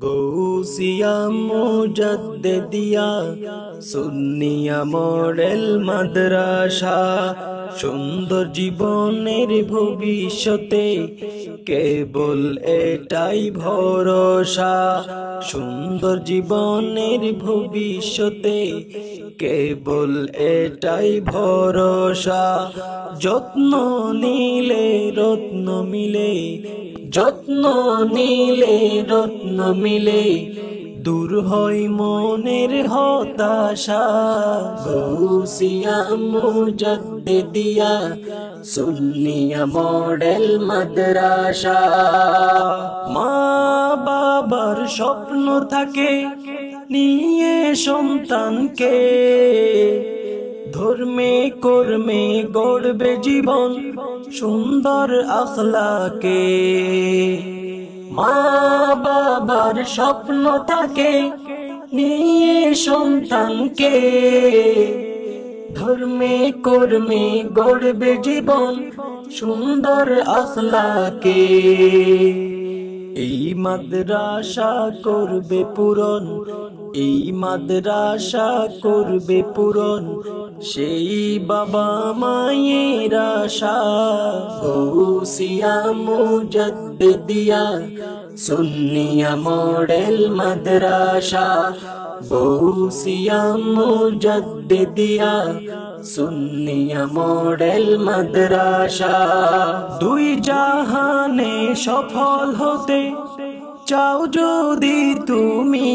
Gausia Mujaddidia, Sunnia model মাদ্রাসা, সুন্দর জীবনের ভবিষ্যতে কেবল এটাই ভরসা, সুন্দর জীবনের ভবিষ্যতে কেবল এটাই ভরসা, যত্ন নিলে রত্ন মিলে, যত্ন নিলে রত্ন মিলে, দূর হয় মনের হতাশা। গৌসিয়া মুজদ্দিদিয়া, সুন্নিয়া মডেল মাদ্রাসা। মা বাবার স্বপ্ন থাকে, নিয়ে সন্তানকে। ধর্মে কর্মে গড়বে জীবন সুন্দর আখলাকে। মা বাবার স্বপ্ন থাকে নিয়ে সন্তানকে। ধর্মে কর্মে গড়বে জীবন সুন্দর আখলাকে। এই মাদ্রাসা করবে পূরণ এই মাদ্রাসা করবে পূরণ। সেই বাবা মায়ের আশা। গৌসিয়া মুজদ্দিদিয়া, সুন্নিয়া মডেল মাদ্রাসা। গৌসিয়া মুজদ্দিদিয়া, সুন্নিয়া মডেল মাদ্রাসা। দুই জাহানে সফল হতে চাও যদি তুমি।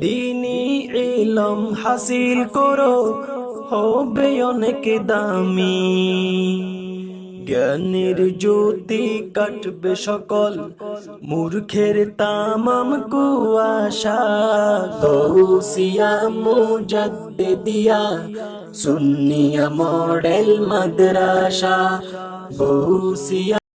দিনী ইলম হাসিল করো, হবে অনেক দামি। জ্ঞানের জ্যোতি কাটবে সকল, মূর্খের তামাম কুয়াশা। গৌসিয়া মুজদ্দিদিয়া, সুন্নিয়া মডেল মাদ্রাসা। গৌসিয়া